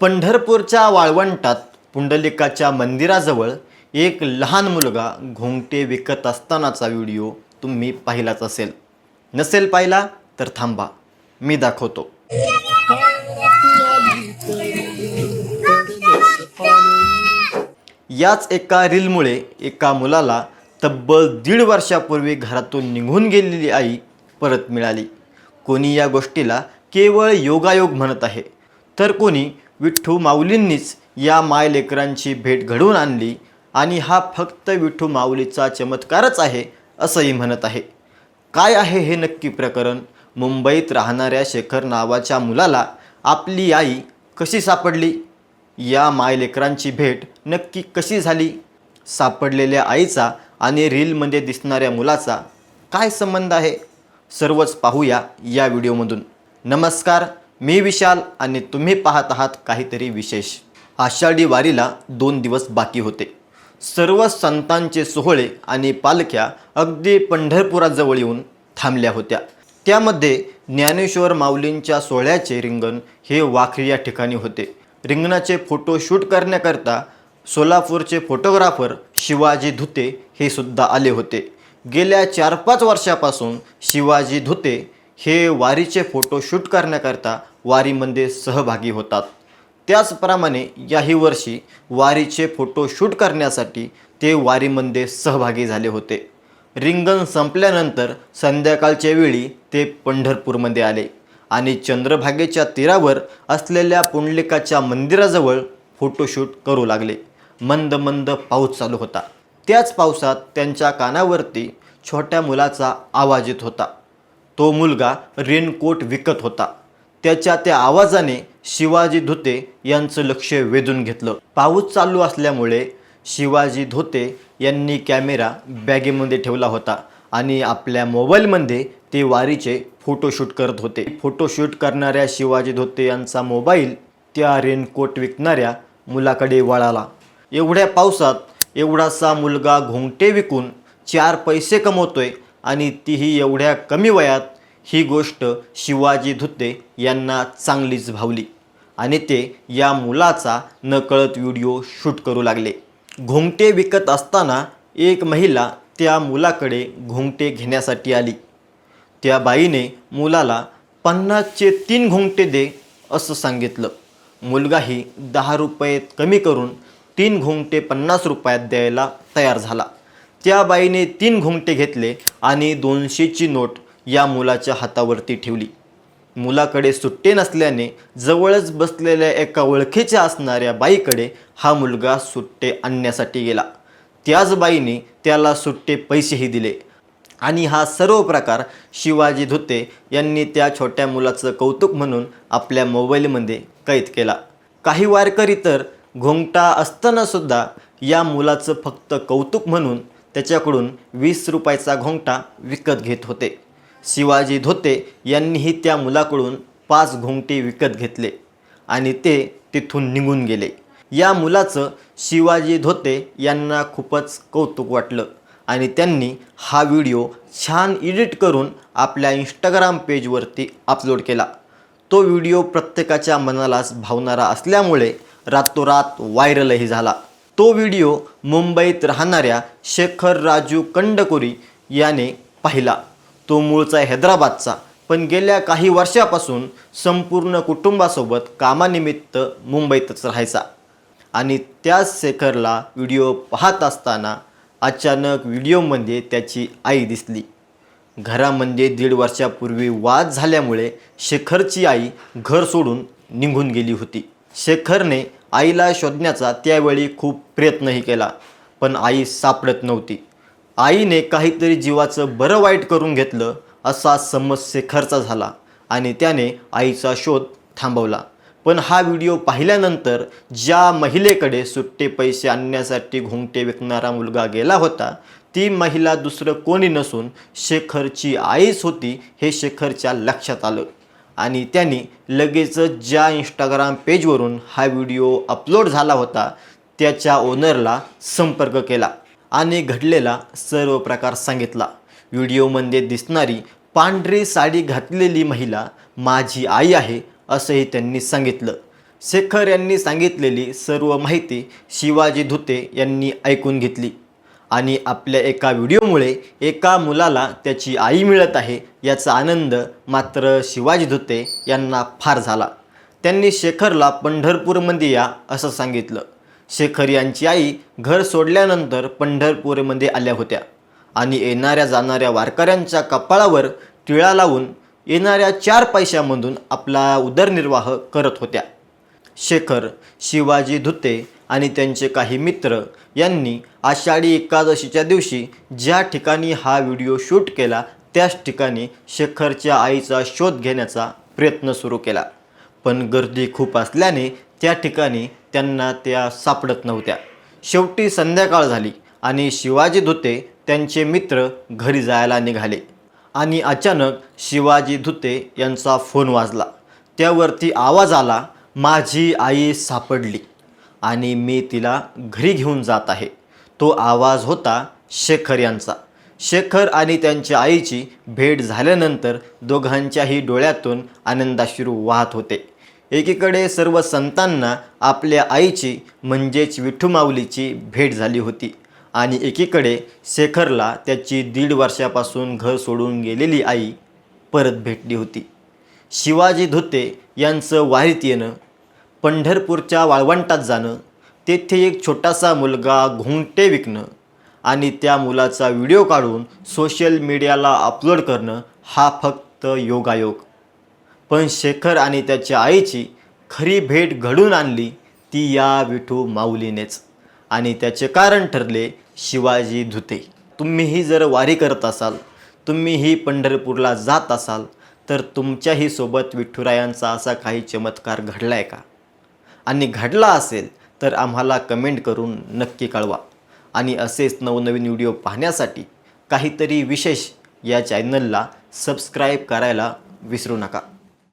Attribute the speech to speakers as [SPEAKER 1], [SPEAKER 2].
[SPEAKER 1] पंढरपूरच्या वाळवंटात पुंडलिकाच्या मंदिराजवळ एक लहान मुलगा घोंगटे विकत असतानाचा व्हिडिओ तुम्ही पाहिलाच असेल. नसेल पाहिला तर थांबा मी दाखवतो. याच एका रीलमुळे एका मुलाला तब्बल दीड वर्षापूर्वी घरातून निघून गेलेली आई परत मिळाली. कोणी या गोष्टीला केवळ योगायोग म्हणत आहे. तर कोणी विठ्ठू माऊलींनीच या मायलेकरांची भेट घडवून आणली आणि हा फक्त विठ्ठू माऊलीचा चमत्कारच आहे असंही म्हणत आहे. काय आहे हे नक्की प्रकरण? मुंबईत राहणाऱ्या शेखर नावाच्या मुलाला आपली आई कशी सापडली? या मायलेकरांची भेट नक्की कशी झाली? सापडलेल्या आईचा आणि रीलमध्ये दिसणाऱ्या मुलाचा काय संबंध आहे? सर्वच पाहूया या व्हिडिओमधून. नमस्कार मी विशाल आणि तुम्ही पाहत आहात काहीतरी विशेष. आषाढी वारीला दोन दिवस बाकी होते. सर्व संतांचे सोहळे आणि पालख्या अगदी पंढरपुराजवळ येऊन थांबल्या होत्या. त्यामध्ये ज्ञानेश्वर माऊलींच्या सोहळ्याचे रिंगण हे वाखरी या ठिकाणी होते. रिंगणाचे फोटो शूट करण्याकरता सोलापूरचे फोटोग्राफर शिवाजी धुते हे सुद्धा आले होते. गेल्या चार पाच वर्षापासून शिवाजी धुते हे वारीचे फोटो शूट करण्याकरता वारीमध्ये सहभागी होतात. त्याचप्रमाणे याही वर्षी वारीचे फोटो शूट करण्यासाठी ते वारीमध्ये सहभागी झाले होते. रिंगण संपल्यानंतर संध्याकाळच्या वेळी ते पंढरपूरमध्ये आले आणि चंद्रभागेच्या तीरावर असलेल्या पुंडलिकाच्या मंदिराजवळ फोटोशूट करू लागले. मंद मंद पाऊस चालू होता. त्याच पावसात त्यांच्या कानावरती छोट्या मुलाचा आवाज येत होता. तो मुलगा रेनकोट विकत होता. त्याच्या त्या आवाजाने शिवाजी धोते यांचं लक्ष वेधून घेतलं. पाऊस चालू असल्यामुळे शिवाजी धोते यांनी कॅमेरा बॅगेमध्ये ठेवला होता आणि आपल्या मोबाईलमध्ये ते वारीचे फोटोशूट करत होते. फोटोशूट करणाऱ्या शिवाजी धोते यांचा मोबाईल त्या रेनकोट विकणाऱ्या मुलाकडे वळाला. एवढ्या पावसात एवढासा मुलगा घोंगटे विकून चार पैसे कमवतोय आणि तीही एवढ्या कमी वयात ही गोष्ट शिवाजी धुते यांना चांगलीच भावली. आणि ते या मुलाचा नकळत व्हिडिओ शूट करू लागले. घोंगटे विकत असताना एक महिला त्या मुलाकडे घोंगटे घेण्यासाठी आली. त्या बाईने मुलाला पन्नासचे तीन घोंगटे दे असं सांगितलं. मुलगाही दहा रुपये कमी करून तीन घोंगटे पन्नास रुपयात द्यायला तयार झाला. त्या बाईने तीन घोंगटे घेतले आणि दोनशेची नोट या मुलाच्या हातावरती ठेवली. मुलाकडे सुट्टे नसल्याने जवळच बसलेल्या एका ओळखीच्या असणाऱ्या बाईकडे हा मुलगा सुट्टे आणण्यासाठी गेला. त्याच बाईने त्याला सुट्टे पैसेही दिले. आणि हा सर्व प्रकार शिवाजी धुते यांनी त्या छोट्या मुलाचं कौतुक म्हणून आपल्या मोबाईलमध्ये कैद केला. काही वारकरी तर घोंगटा असतानासुद्धा या मुलाचं फक्त कौतुक म्हणून त्याच्याकडून वीस रुपयाचा घोंगटा विकत घेत होते. शिवाजी धोते यांनीही त्या मुलाकडून पाच घोंगटे विकत घेतले आणि ते तिथून निघून गेले. या मुलाचं शिवाजी धोते यांना खूपच कौतुक वाटलं आणि त्यांनी हा व्हिडिओ छान एडिट करून आपल्या इंस्टाग्राम पेजवरती अपलोड केला. तो व्हिडिओ प्रत्येकाच्या मनालाच भावणारा असल्यामुळे रातोरात व्हायरलही झाला. तो व्हिडिओ मुंबईत राहणाऱ्या शेखर राजू कंडकोरी याने पाहिला. तो मूळचा हैदराबादचा. पण गेल्या काही वर्षापासून संपूर्ण कुटुंबासोबत कामानिमित्त मुंबईतच राहायचा. आणि त्याच शेखरला व्हिडिओ पाहत असताना अचानक व्हिडिओमध्ये त्याची आई दिसली. घरामध्ये दीड वर्षापूर्वी वाद झाल्यामुळे शेखरची आई घर सोडून निघून गेली होती. शेखरने आईला शोधण्याचा त्यावेळी खूप प्रयत्नही केला पण आई सापडत नव्हती. आईने काहीतरी जीवाचं बरं वाईट करून घेतलं असा समज शेखरचा झाला आणि त्याने आईचा शोध थांबवला. पण हा व्हिडिओ पाहिल्यानंतर ज्या महिलेकडे सुट्टे पैसे आणण्यासाठी घुंगटे विकणारा मुलगा गेला होता ती महिला दुसरं कोणी नसून शेखरची आईच होती हे शेखरच्या लक्षात आलं. आणि त्यांनी लगेचच ज्या इंस्टाग्राम पेजवरून हा व्हिडिओ अपलोड झाला होता त्याच्या ओनरला संपर्क केला. आणि घडलेला सर्व प्रकार सांगितला. व्हिडिओमध्ये दिसणारी पांढरी साडी घातलेली महिला माझी आई आहे असंही त्यांनी सांगितलं. शेखर यांनी सांगितलेली सर्व माहिती शिवाजी धुते यांनी ऐकून घेतली. आणि आपल्या एका व्हिडिओमुळे एका मुलाला त्याची आई मिळत आहे याचा आनंद मात्र शिवाजी धुते यांना फार झाला. त्यांनी शेखरला पंढरपूरमध्ये या असं सांगितलं. शेखर यांची आई घर सोडल्यानंतर पंढरपूरमध्ये आल्या होत्या. आणि येणाऱ्या जाणाऱ्या वारकऱ्यांच्या कपाळावर टिळा लावून येणाऱ्या चार पैशामधून आपला उदरनिर्वाह करत होत्या. शेखर शिवाजी धुते आणि त्यांचे काही मित्र यांनी आषाढी एकादशीच्या दिवशी ज्या ठिकाणी हा व्हिडिओ शूट केला त्याच ठिकाणी शेखरच्या आईचा शोध घेण्याचा प्रयत्न सुरू केला. पण गर्दी खूप असल्याने त्या ठिकाणी त्यांना त्या सापडत नव्हत्या. शेवटी संध्याकाळ झाली आणि शिवाजी धुते त्यांचे मित्र घरी जायला निघाले. आणि अचानक शिवाजी धुते यांचा फोन वाजला. त्यावरती आवाज आला माझी आई सापडली आणि मी तिला घरी घेऊन जात आहे. तो आवाज होता शेखर यांचा. शेखर आणि त्यांच्या आईची भेट झाल्यानंतर दोघांच्याही डोळ्यातून आनंदाश्रू वाहत होते. एकीकडे सर्व संतांना आपल्या आईची म्हणजेच विठू माऊलीची भेट झाली होती. आणि एकीकडे शेखरला त्याची दीड वर्षापासून घर सोडून गेलेली आई परत भेटली होती. शिवाजी धुते यांचं वारीत येणं पंढरपूरच्या वाळवंटात जाणं तेथे एक छोटासा मुलगा घुंगटे विकणं आणि त्या मुलाचा व्हिडिओ काढून सोशल मीडियाला अपलोड करणं हा फक्त योगायोग. पण शेखर आणि त्याच्या आईची खरी भेट घडून आणली ती या विठू माऊलीनेच. आणि त्याचे कारण ठरले शिवाजी धुते. तुम्हीही जर वारी करत असाल तुम्हीही पंढरपूरला जात असाल तर तुमच्याही सोबत विठुरायांचा असा काही चमत्कार घडला आहे का? आणि घडला असेल तर आम्हाला कमेंट करून नक्की कळवा. आणि असेच नवनवीन व्हिडिओ पाहण्यासाठी काहीतरी विशेष या चॅनलला सबस्क्राईब करायला विसरू नका.